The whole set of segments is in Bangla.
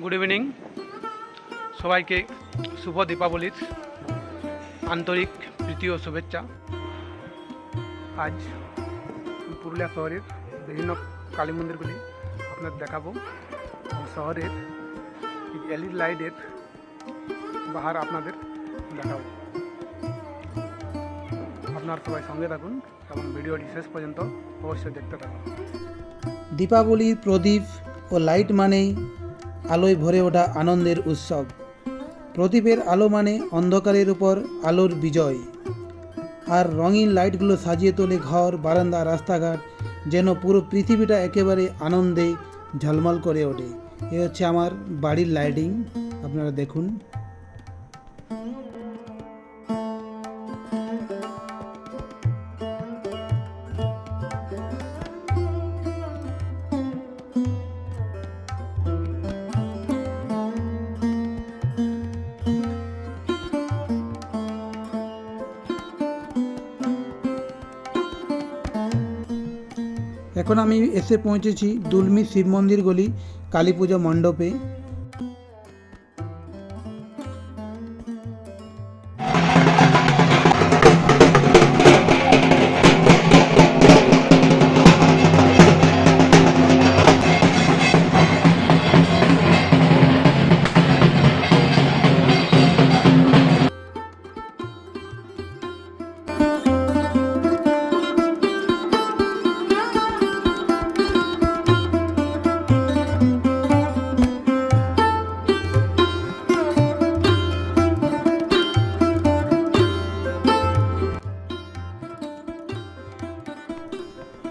গুড ইভিনিং সবাইকে শুভ দীপাবলির আন্তরিক ও শুভেচ্ছা। আজ পুরুলিয়া শহরের বিভিন্ন কালী মন্দিরগুলি আপনাদের দেখাবো। শহরের এলইডি লাইটের বাহার আপনাদের দেখাবো। আপনার সবাই সঙ্গে থাকুন এবং ভিডিওটি শেষ পর্যন্ত অবশ্যই দেখতে থাকুন। দীপাবলির প্রদীপ ও লাইট মানেই আলোয় ভরে ওঠা আনন্দের উৎসব। প্রদীপের আলো মানে অন্ধকারের উপর আলোর বিজয়। আর রঙিন লাইটগুলো সাজিয়ে তোলে ঘর, বারান্দা, রাস্তাঘাট, যেন পুরো পৃথিবীটা একেবারে আনন্দে ঝলমল করে ওঠে। এ হচ্ছে আমার বাড়ির লাইটিং আপনারা দেখুন। এখন আমি এসে পৌঁছেছি দুলমি শিব মন্দির গলি কালী পূজা মণ্ডপে।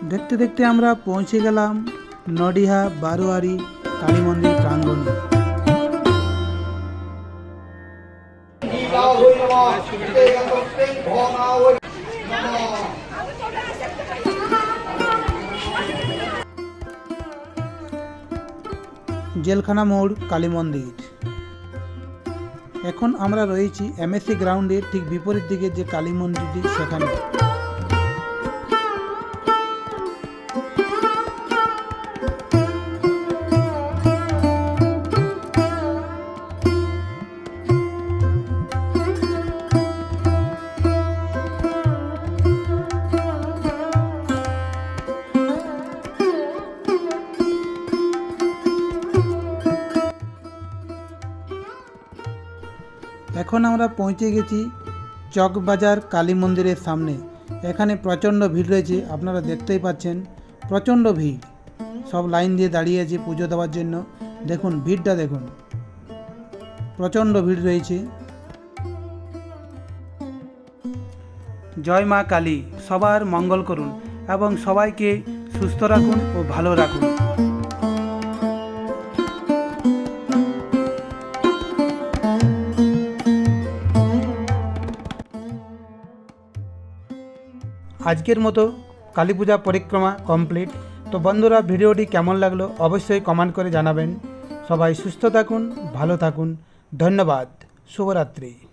দেখতে দেখতে আমরা পৌঁছে গেলাম নডিহা, বারোয়ারি কালী মন্দির প্রাঙ্গণে। জেলখানা মোড় কালী মন্দির এখন আমরা রয়েছি এমএসসি গ্রাউন্ডের ঠিক বিপরীত দিকে যে কালী মন্দিরটি সেখানে। এখন আমরা পৌঁছে গেছি চকবাজার কালী মন্দিরের সামনে। এখানে প্রচণ্ড ভিড় রয়েছে, আপনারা দেখতেই পাচ্ছেন। প্রচণ্ড ভিড়। সব লাইন দিয়ে দাঁড়িয়ে আছে পুজো দেওয়ার জন্য। দেখুন, ভিড়টা দেখুন। প্রচণ্ড ভিড় রয়েছে। জয় মা কালী, সবার মঙ্গল করুন এবং সবাইকে সুস্থ রাখুন ও ভালো রাখুন। আজকের মতো কালী পূজা পরিক্রমা কমপ্লিট তো বন্ধুরা, ভিডিওটি কেমন লাগল অবশ্যই কমেন্ট করে জানাবেন। সবাই সুস্থ থাকুন, ভালো থাকুন। ধন্যবাদ। শুভরাত্রি।